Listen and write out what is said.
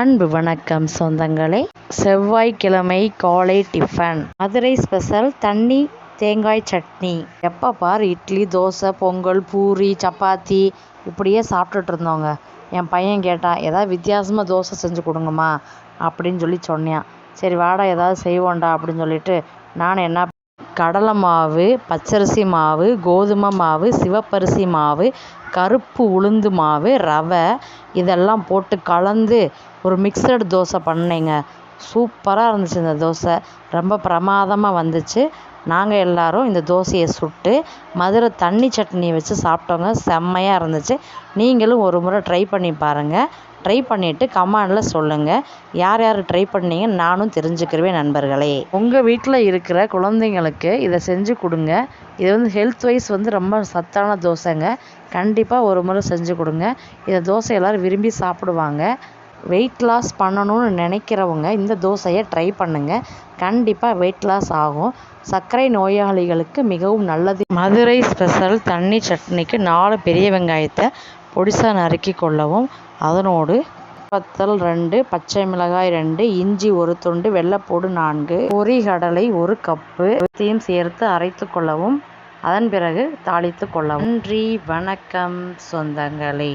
அன்பு வணக்கம் சொந்தங்களே. செவ்வாய்க்கிழமை காலை டிஃபன். மதுரை ஸ்பெஷல் தண்ணி தேங்காய் சட்னி. எப்போ பார் இட்லி தோசை பொங்கல் பூரி சப்பாத்தி இப்படியே சாப்பிட்டுட்டு இருந்தோங்க. என் பையன் கேட்டான் ஏதாவது வித்தியாசமாக தோசை செஞ்சு கொடுங்கம்மா அப்படின்னு சொல்லி சொன்னேன் சரி வாடா ஏதாவது செய்வோண்டா அப்படின்னு சொல்லிட்டு நான் என்ன கடலை மாவு பச்சரிசி மாவு கோதுமை மாவு சிவப்பரிசி மாவு கருப்பு உளுந்து மாவு ரவை இதெல்லாம் போட்டு கலந்து ஒரு மிக்சடு தோசை பண்ணேங்க. சூப்பராக இருந்துச்சு இந்த தோசை. ரொம்ப பிரமாதமாக வந்துச்சு. நாங்கள் எல்லோரும் இந்த தோசையை சுட்டு மதுரை தண்ணி சட்னி வச்சு சாப்பிட்டோங்க. செம்மையாக இருந்துச்சு. நீங்களும் ஒரு முறை ட்ரை பண்ணி பாருங்கள் ட்ரை பண்ணிவிட்டு கமெண்டில் சொல்லுங்கள் யார் யார் ட்ரை பண்ணீங்க நானும் தெரிஞ்சுக்கிறவேன் நண்பர்களே. உங்கள் வீட்டில் இருக்கிற குழந்தைங்களுக்கு இதை செஞ்சு கொடுங்க. இது வந்து ஹெல்த் வைஸ் வந்து ரொம்ப சத்தான தோசைங்க. கண்டிப்பாக ஒரு முறை செஞ்சு கொடுங்க. இதை தோசை எல்லோரும் விரும்பி சாப்பிடுவாங்க. வெயிட் லாஸ் பண்ணணும்னு நினைக்கிறவங்க இந்த தோசையை ட்ரை பண்ணுங்கள் கண்டிப்பாக வெயிட் லாஸ் ஆகும். சர்க்கரை நோயாளிகளுக்கு மிகவும் நல்லது. மதுரை ஸ்பெஷல் தண்ணி சட்னிக்கு நாலு பெரிய வெங்காயத்தை பொடிசாக நறுக்கி கொள்ளவும். அதனோடு பத்தல் ரெண்டு பச்சை மிளகாய் ரெண்டு இஞ்சி ஒரு துண்டு வெள்ளைப்பூடு நான்கு பொரிகடலை ஒரு கப்பு அனைத்தையும் சேர்த்து அரைத்து கொள்ளவும். அதன் பிறகு தாளித்து கொள்ளவும். நன்றி வணக்கம் சொந்தங்களே.